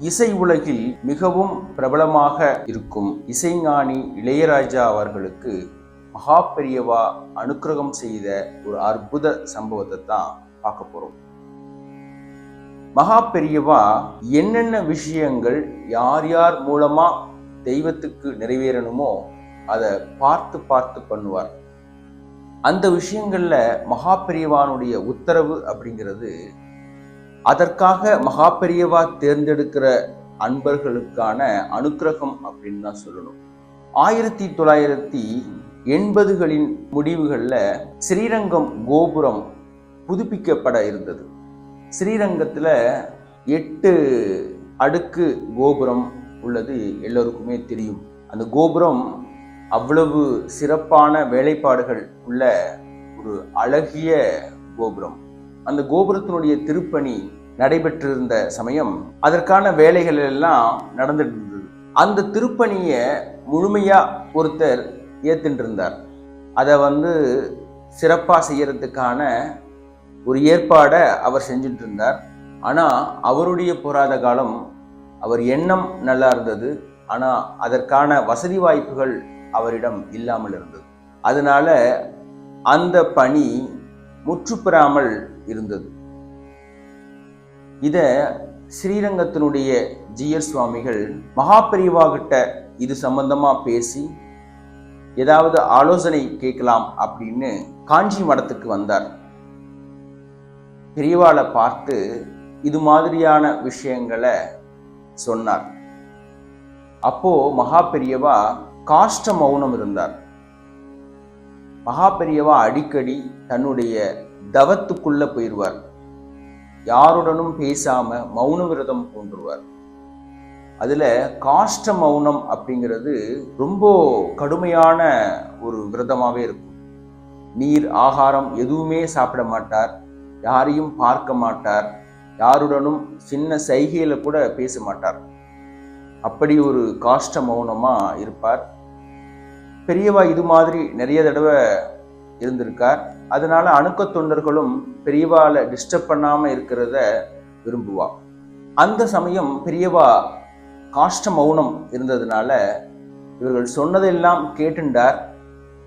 இசை உலகில் மிகவும் பிரபலமாக இருக்கும் இசைஞானி இளையராஜா அவர்களுக்கு மகா பெரியவா அனுக்கிரகம் செய்த ஒரு அற்புத சம்பவத்தை தான் பார்க்க போறோம். மகா பெரியவா என்னென்ன விஷயங்கள் யார் யார் மூலமா தெய்வத்துக்கு நிறைவேறணுமோ அதை பார்த்து பார்த்து பண்ணுவார். அந்த விஷயங்கள்ல மகா பெரியவானுடைய உத்தரவு அப்படிங்கிறது அதற்காக மகா பெரியவா தேர்ந்தெடுக்கிற அன்பர்களுக்கான அனுக்கிரகம் அப்படின்னு தான் சொல்லணும். ஆயிரத்தி தொள்ளாயிரத்தி எண்பதுகளின் முடிவுகளில் ஸ்ரீரங்கம் கோபுரம் புதுப்பிக்கப்பட இருந்தது. ஸ்ரீரங்கத்தில் எட்டு அடுக்கு கோபுரம் உள்ளது எல்லோருக்குமே தெரியும். அந்த கோபுரம் அவ்வளவு சிறப்பான வேலைப்பாடுகள் உள்ள ஒரு அழகிய கோபுரம். அந்த கோபுரத்தினுடைய திருப்பணி நடைபெற்றிருந்த சமயம் அதற்கான வேலைகள் எல்லாம் நடந்துட்டு இருந்தது அந்த திருப்பணியை முழுமையா ஒருத்தர் ஏத்துட்டு இருந்தார் அதை வந்து சிறப்பாக செய்யறதுக்கான ஒரு ஏற்பாடை அவர் செஞ்சுட்டு இருந்தார் ஆனால் அவருடைய போராத காலம் அவர் எண்ணம் நல்லா இருந்தது. ஆனால் அதற்கான வசதி வாய்ப்புகள் அவரிடம் இல்லாமல் இருந்தது. அதனால அந்த பணி முற்றுப்பெறாமல் இருந்தது. இத ஸ்ரீரங்கத்தினுடைய ஜியர் சுவாமிகள் மகாபெரிவா கிட்ட இது சம்பந்தமா பேசி ஏதாவது ஆலோசனை கேட்கலாம் அப்படின்னு காஞ்சி மடத்துக்கு வந்தார். பெரியவாளை பார்த்து இது மாதிரியான விஷயங்களை சொன்னார். அப்போ மகா பெரியவா காஷ்ட மௌனம் இருந்தார். மகா பெரியவா அடிக்கடி தன்னுடைய தவத்துக்குள்ள போயிடுவார் யாருடனும் பேசாம மௌன விரதம் போன்றுவார் அதுல காஷ்ட மௌனம் அப்படிங்கிறது ரொம்ப கடுமையான ஒரு விரதமாவே இருக்கும். நீர் ஆகாரம் எதுவுமே சாப்பிட மாட்டார். யாரையும் பார்க்க மாட்டார். யாருடனும் சின்ன சைகையில கூட பேச மாட்டார். அப்படி ஒரு காஷ்ட மௌனமா இருப்பார். பெரியவா இது மாதிரி நிறைய தடவை இருந்திருக்கார். அதனால அணுக்க தொண்டர்களும் பெரியவால டிஸ்டர்ப் பண்ணாம இருக்கிறத விரும்புவா. அந்த சமயம் பெரியவா காஷ்ட மௌனம் இருந்ததுனால இவர்கள் சொன்னதெல்லாம் கேட்டுண்டார்.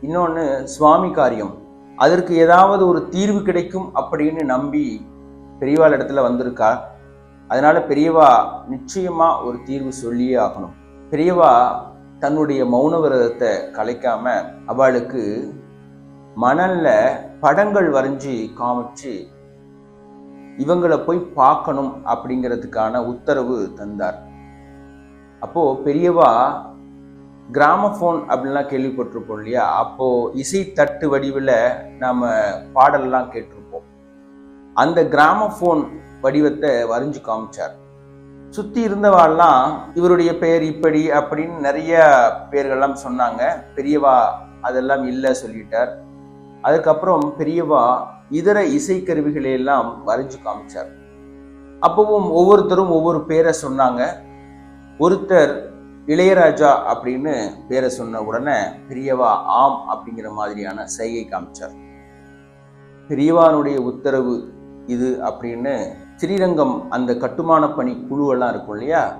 இன்னொன்று சுவாமி காரியம். அதற்கு ஏதாவது ஒரு தீர்வு கிடைக்கும் அப்படின்னு நம்பி பெரியவாள் இடத்துல வந்திருக்கார் அதனால பெரியவா நிச்சயமா ஒரு தீர்வு சொல்லியே ஆகணும். பெரியவா தன்னுடைய மௌன விரதத்தை கலைக்காம அவளுக்கு மணலில் படங்கள் வரைஞ்சி காமிச்சு இவங்களை போய் பார்க்கணும் அப்படிங்கிறதுக்கான உத்தரவு தந்தார். அப்போ பெரியவா கிராமஃபோன் அப்படின்லாம் கேள்விப்பட்டிருப்போம் இல்லையா? அப்போது இசை தட்டு வடிவில் நாம் பாடல்லாம் கேட்டிருப்போம். அந்த கிராமஃபோன் வடிவத்தை வரைஞ்சு காமிச்சார். சுற்றி இருந்தவாள்லாம் இவருடைய பெயர் இப்படி அப்படின்னு நிறைய பேர்கள்லாம் சொன்னாங்க. பெரியவா அதெல்லாம் இல்லை சொல்லிட்டார். அதுக்கப்புறம் பெரியவா இதர இசைக்கருவிகளை எல்லாம் வரைஞ்சு காமிச்சார். அப்பவும் ஒவ்வொருத்தரும் ஒவ்வொரு பேரை சொன்னாங்க. ஒருத்தர் இளையராஜா அப்படின்னு பேரை சொன்ன உடனே பெரியவா ஆம் அப்படிங்கிற மாதிரியான சைகை காமிச்சார். பெரியவானுடைய உத்தரவு இது அப்படின்னு ஸ்ரீரங்கம் அந்த கட்டுமான பணி குழுவெல்லாம் இருக்கும் இல்லையா?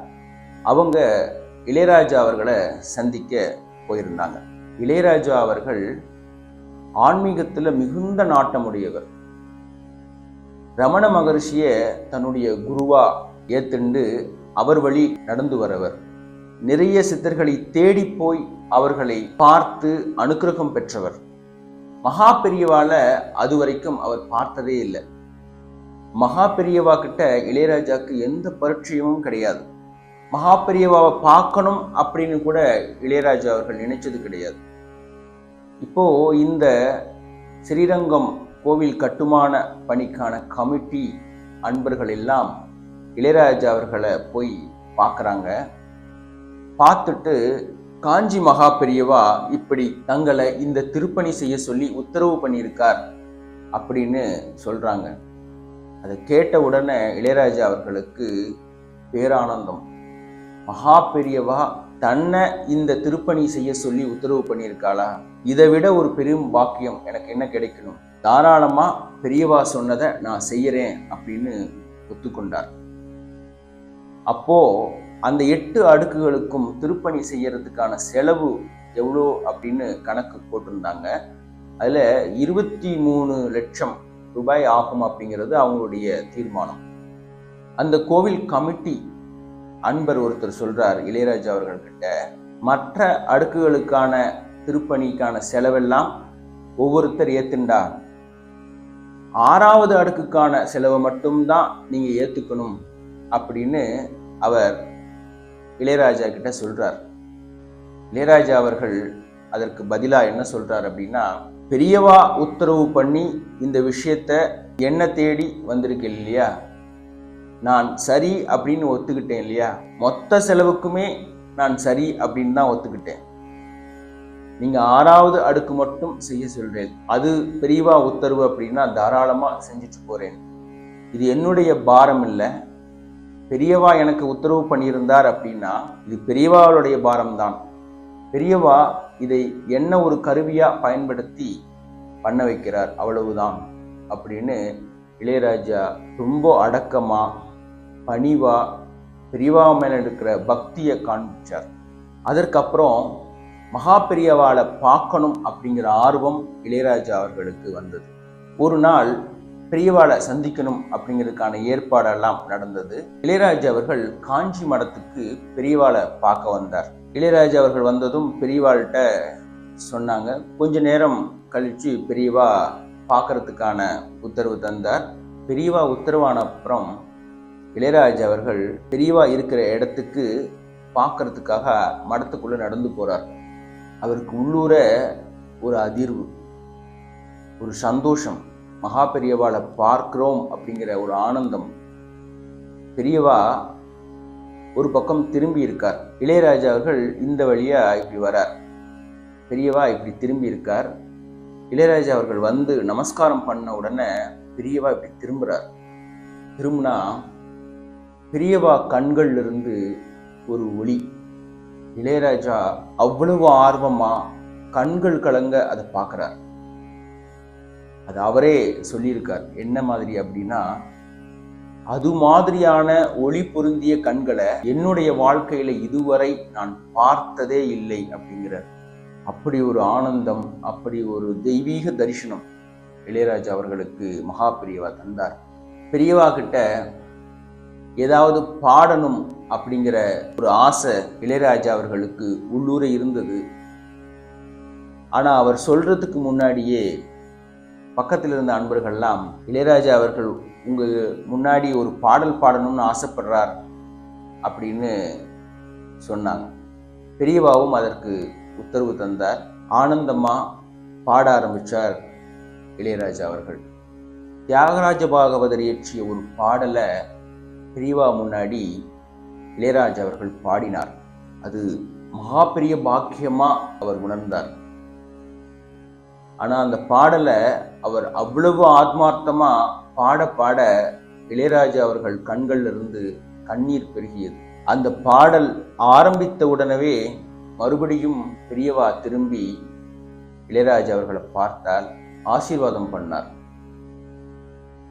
அவங்க இளையராஜா அவர்களை சந்திக்க போயிருந்தாங்க. இளையராஜா அவர்கள் ஆன்மீகத்துல மிகுந்த நாட்டமுடையவர். ரமண மகர்ஷியை தன்னுடைய குருவா ஏத்துண்டு அவர் வழி நடந்து வரவர். நிறைய சித்தர்களை தேடி போய் அவர்களை பார்த்து அனுக்கிரகம் பெற்றவர். மகா பெரியவால அது வரைக்கும் அவர் பார்த்ததே இல்லை. மகா பெரியவா கிட்ட இளையராஜாக்கு எந்த பரிச்சயமும் கிடையாது. மகா பெரியவாவை பார்க்கணும் அப்படின்னு கூட இளையராஜா அவர்கள் நினைச்சது கிடையாது. இப்போ இந்த ஸ்ரீரங்கம் கோவில் கட்டுமான பணிக்கான கமிட்டி அன்பர்கள் எல்லாம் இளையராஜா அவர்களை போய் பார்க்குறாங்க. பார்த்துட்டு காஞ்சி மகா பெரியவா இப்படி தங்களை இந்த திருப்பணி செய்ய சொல்லி உத்தரவு பண்ணியிருக்கார் அப்படின்னு சொல்கிறாங்க அதை கேட்ட உடனே இளையராஜா அவர்களுக்கு பேரானந்தம். மகா பெரியவா தன்னை இந்த திருப்பணி செய்ய சொல்லி உத்தரவு பண்ணியிருக்காளா? இதை விட ஒரு பெரும் பாக்கியம் எனக்கு என்ன கிடைக்கணும்? தாராளமா பெரியவா சொன்னதை நான் செய்யறேன் அப்படின்னு ஒத்துக்கொண்டார். அப்போ அந்த எட்டு அடுக்குகளுக்கும் திருப்பணி செய்யறதுக்கான செலவு எவ்வளோ அப்படின்னு கணக்கு போட்டிருந்தாங்க. அதில் இருபத்தி மூணு லட்சம் ரூபாய் ஆகும் அப்படிங்கிறது அவங்களுடைய தீர்மானம். அந்த கோவில் கமிட்டி அன்பர் ஒருத்தர் சொல்றார் இளையராஜா அவர்கள்கிட்ட மற்ற அடுக்குகளுக்கான திருப்பணிக்கான செலவெல்லாம் ஒவ்வொருத்தர் ஏத்துண்டா. ஆறாவது அடுக்குக்கான செலவை மட்டும்தான் நீங்க ஏத்துக்கணும் அப்படின்னு அவர் இளையராஜா கிட்ட சொல்றார். இளையராஜா அவர்கள் அதற்கு பதிலாக என்ன சொல்றார் அப்படின்னா பெரியவா உத்தரவு பண்ணி இந்த விஷயத்த என்ன தேடி வந்திருக்கேன் இல்லையா? நான் சரி அப்படின்னு ஒத்துக்கிட்டேன் இல்லையா? மொத்த செலவுக்குமே நான் சரி அப்படின்னு தான் ஒத்துக்கிட்டேன். நீங்கள் ஆறாவது அடுக்கு மட்டும் செய்ய சொல்கிறேன் அது பெரியவா உத்தரவு அப்படின்னா தாராளமாக செஞ்சுட்டு போகிறேன் இது என்னுடைய பாரம் இல்லை. பெரியவா எனக்கு உத்தரவு பண்ணியிருந்தார் அப்படின்னா இது பெரியவாளுடைய பாரம் தான். பெரியவா இதை என்ன ஒரு கருவியாக பயன்படுத்தி பண்ண வைக்கிறார்? அவ்வளவுதான். அப்படின்னு இளையராஜா ரொம்ப அடக்கமாக பணிவா பெரியவா மேல இருக்கிற பக்தியை காண்பிச்சார். அதற்கப்புறம் மகா பெரியவாளை பார்க்கணும் அப்படிங்கிற ஆர்வம் இளையராஜா அவர்களுக்கு வந்தது. ஒரு நாள் பெரியவாளை சந்திக்கணும் அப்படிங்கிறதுக்கான ஏற்பாடெல்லாம் நடந்தது. இளையராஜா அவர்கள் காஞ்சி மடத்துக்கு பெரியவாளை பார்க்க வந்தார். இளையராஜா அவர்கள் வந்ததும் பெரியவாள்கிட்ட சொன்னாங்க கொஞ்ச நேரம் கழிச்சு பெரியவா பார்க்கறதுக்கான உத்தரவு தந்தார். பெரியவா உத்தரவான அப்புறம் இளையராஜா அவர்கள் பெரியவா இருக்கிற இடத்துக்கு பார்க்கறதுக்காக மடத்துக்குள்ளே நடந்து போகிறார் அவருக்கு உள்ளூர ஒரு அதிர்வு ஒரு சந்தோஷம் மகா பெரியவாளை பார்க்குறோம் அப்படிங்கிற ஒரு ஆனந்தம். பெரியவா ஒரு பக்கம் திரும்பி இருக்கார். இளையராஜா அவர்கள் இந்த வழியாக இப்படி வரார். பெரியவா இப்படி திரும்பி இருக்கார். இளையராஜா அவர்கள் வந்து நமஸ்காரம் பண்ண உடனே பெரியவா இப்படி திரும்புகிறார் திரும்பினா பெரியவா கண்கள்லிருந்து ஒரு ஒளி. இளையராஜா அவ்வளவு ஆர்வமா கண்கள் கலங்க அதை பார்க்குறார். அது அவரே சொல்லியிருக்கார். என்ன மாதிரி அப்படின்னா அது மாதிரியான ஒளி பொருந்திய கண்களை என்னுடைய வாழ்க்கையில இதுவரை நான் பார்த்ததே இல்லை அப்படிங்கிறார். அப்படி ஒரு ஆனந்தம் அப்படி ஒரு தெய்வீக தரிசனம் இளையராஜா அவர்களுக்கு மகா பெரியவா தந்தார். பெரியவா கிட்ட ஏதாவது பாடணும் அப்படிங்கிற ஒரு ஆசை இளையராஜா அவர்களுக்கு உள்ளூர இருந்தது. ஆனால் அவர் சொல்றதுக்கு முன்னாடியே பக்கத்தில் இருந்த அன்பர்கள்லாம் இளையராஜா அவர்கள் உங்க முன்னாடி ஒரு பாடல் பாடணும்னு ஆசைப்படுறார் அப்படின்னு சொன்னாங்க. பெரியவாவும் அதற்கு உத்தரவு தந்தார். ஆனந்தமா பாட ஆரம்பித்தார் இளையராஜா அவர்கள். தியாகராஜ பாகவதர் இயற்றிய ஒரு பாடலை பிரிவா முன்னாடி இளையராஜா அவர்கள் பாடினார். அது மகா பெரிய அவர் உணர்ந்தார். ஆனால் அந்த பாடலை அவர் அவ்வளவு ஆத்மார்த்தமாக பாட பாட இளையராஜா அவர்கள் கண்கள்ல இருந்து கண்ணீர் பெருகியது. அந்த பாடல் ஆரம்பித்த உடனே மறுபடியும் பெரியவா திரும்பி இளையராஜா அவர்களை பார்த்தால் ஆசீர்வாதம் பண்ணார்.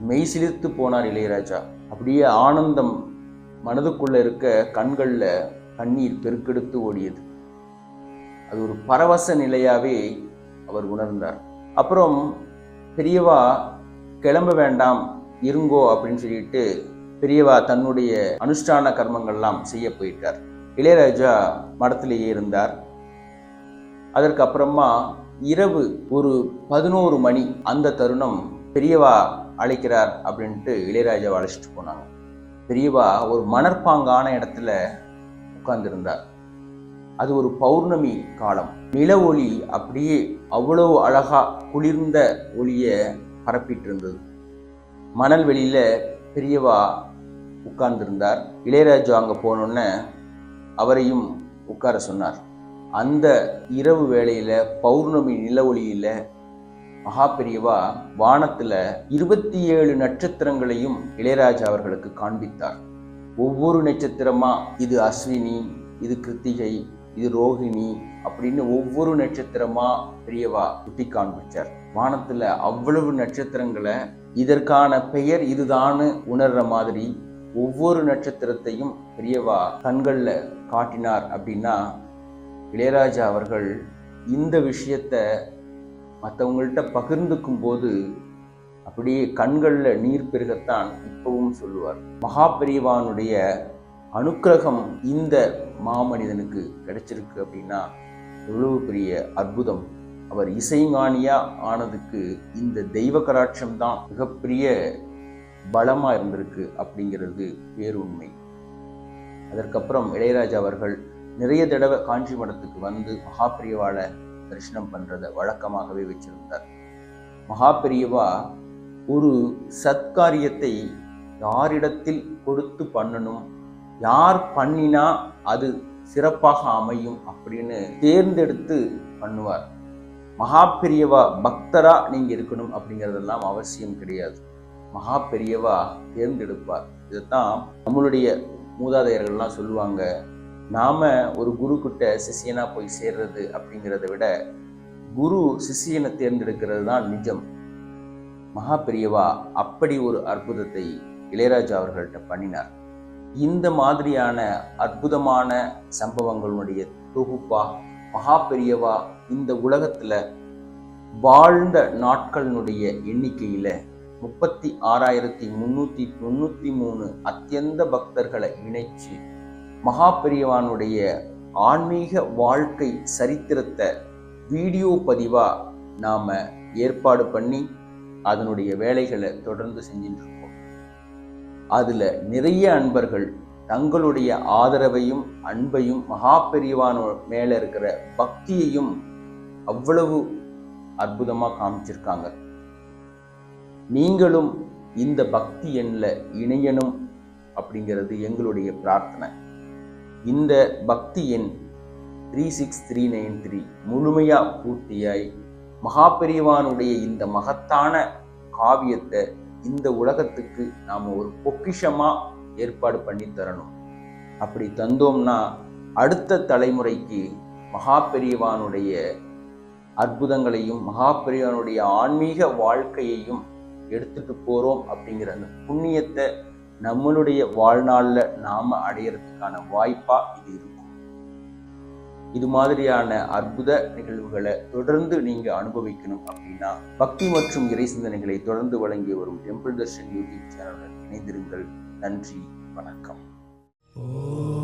மெய்சிலிர்த்து போனார் இளையராஜா. அப்படியே ஆனந்தம் மனதுக்குள்ளே இருக்க கண்களில் கண்ணீர் பெருக்கெடுத்து ஓடியது. அது ஒரு பரவச நிலையாகவே அவர் உணர்ந்தார். அப்புறம் பெரியவா கிளம்ப வேண்டாம் இருங்கோ அப்படின்னு சொல்லிட்டு பெரியவா தன்னுடைய அனுஷ்டான கர்மங்கள்லாம் செய்ய போயிட்டார். இளையராஜா மடத்திலேயே இருந்தார். அதற்கு அப்புறமா இரவு ஒரு பதினோரு மணி அந்த தருணம் பெரியவா அழைக்கிறார் அப்படின்ட்டு இளையராஜாவை அழைச்சிட்டு போனாங்க. பெரியவா ஒரு மணற்பாங்கான இடத்துல உட்கார்ந்திருந்தார். அது ஒரு பௌர்ணமி காலம். நில ஒளி அப்படியே அவ்வளவு அழகா குளிர்ந்த ஒளியை பரப்பிட்டு இருந்தது மணல் வெளியில பெரியவா உட்கார்ந்திருந்தார். இளையராஜா அங்கே போனோன்னே அவரையும் உட்கார சொன்னார். அந்த இரவு வேளையில் பௌர்ணமி நில ஒளியில் மகாபெரியவா வானத்துல இருபத்தி ஏழு நட்சத்திரங்களையும் இளையராஜா அவர்களுக்கு காண்பித்தார். ஒவ்வொரு நட்சத்திரமா இது அஸ்வினி இது கிருத்திகை இது ரோஹிணி அப்படின்னு ஒவ்வொரு நட்சத்திரமா பெரியவா சுட்டி காண்பிச்சார். வானத்துல அவ்வளவு நட்சத்திரங்களை இதற்கான பெயர் இதுதான்னு உணர்ற மாதிரி ஒவ்வொரு நட்சத்திரத்தையும் பெரியவா கண்களில் காட்டினார் அப்படின்னா இளையராஜா அவர்கள் இந்த விஷயத்த மற்றவங்கள்ட்ட பகிர்ந்துக்கும் போது அப்படியே கண்களில் நீர் பெருகத்தான் இப்பவும் சொல்லுவார். மகாபெரிவானுடைய அனுக்கிரகம் இந்த மாமனிதனுக்கு கிடைச்சிருக்கு அப்படின்னா எவ்வளவு பெரிய அற்புதம். அவர் இசைஞானியா ஆனதுக்கு இந்த தெய்வ கராட்சம் தான் மிகப்பெரிய பலமாக இருந்திருக்கு அப்படிங்கிறது பேருண்மை. அதற்கப்புறம் இளையராஜா அவர்கள் நிறைய தடவை காஞ்சி மடத்துக்கு வந்து மகாபிரியவாளை தரிசனம் பண்ணுறத வழக்கமாகவே வச்சிருந்தார். மகாபெரியவா ஒரு சத்காரியத்தை யாரிடத்தில் கொடுத்து பண்ணணும் யார் பண்ணினா அது சிறப்பாக அமையும் அப்படின்னு தேர்ந்தெடுத்து பண்ணுவார். மகாபெரியவா பக்தரா நீங்கள் இருக்கணும் அப்படிங்கிறதெல்லாம் அவசியம் கிடையாது. மகாபெரியவா தேர்ந்தெடுப்பார். இதைத்தான் நம்மளுடைய மூதாதையர்கள்லாம் சொல்லுவாங்க. நாம் ஒரு குரு கிட்ட சிஷியனாக போய் சேர்றது அப்படிங்கிறத விட குரு சிஷியனை தேர்ந்தெடுக்கிறது தான் நிஜம். மகா பெரியவா அப்படி ஒரு அற்புதத்தை இளையராஜா அவர்கள்ட்ட பண்ணினார். இந்த மாதிரியான அற்புதமான சம்பவங்களுடைய தொகுப்பா மகா பெரியவா இந்த உலகத்தில் வாழ்ந்த நாட்களினுடைய எண்ணிக்கையில் முப்பத்தி ஆறாயிரத்தி முந்நூற்றி தொண்ணூற்றி மூணு அத்தியந்த பக்தர்களை இணைச்சு மகா பெரியவானுடைய ஆன்மீக வாழ்க்கை சரித்திரத்தை வீடியோ பதிவாக நாம் ஏற்பாடு பண்ணி அதனுடைய வேலைகளை தொடர்ந்து செஞ்சுட்டு இருக்கோம். அதில் நிறைய அன்பர்கள் தங்களுடைய ஆதரவையும் அன்பையும் மகா பெரியவான மேலே இருக்கிற பக்தியையும் அவ்வளவு அற்புதமாக காமிச்சிருக்காங்க. நீங்களும் இந்த பக்தி எண்ணில் இணையணும் அப்படிங்கிறது எங்களுடைய பிரார்த்தனை. இந்த பக்தி எண் three six three nine three முழுமையாக பூர்த்தியாய் மகாபெரிவானுடைய இந்த மகத்தான காவியத்தை இந்த உலகத்துக்கு நாம் ஒரு பொக்கிஷமாக ஏற்பாடு பண்ணி தரணும். அப்படி தந்தோம்னா அடுத்த தலைமுறைக்கு மகாபெரியவானுடைய அற்புதங்களையும் மகாபெரியவானுடைய ஆன்மீக வாழ்க்கையையும் எடுத்துட்டு போகிறோம் அப்படிங்கிற அந்த புண்ணியத்தை நம்மளுடைய வாழ்நாளில் நாம அடையறதுக்கான வாய்ப்பா இது இருக்கும். இது மாதிரியான அற்புத நிகழ்வுகளை தொடர்ந்து நீங்கள் அனுபவிக்கணும் அப்படின்னா பக்தி மற்றும் இறை சிந்தனைகளை தொடர்ந்து வழங்கி வரும் டெம்பிள் தர்ஷன் யூடியூப் சேனலுடன் இணைந்திருங்கள். நன்றி வணக்கம். ஓ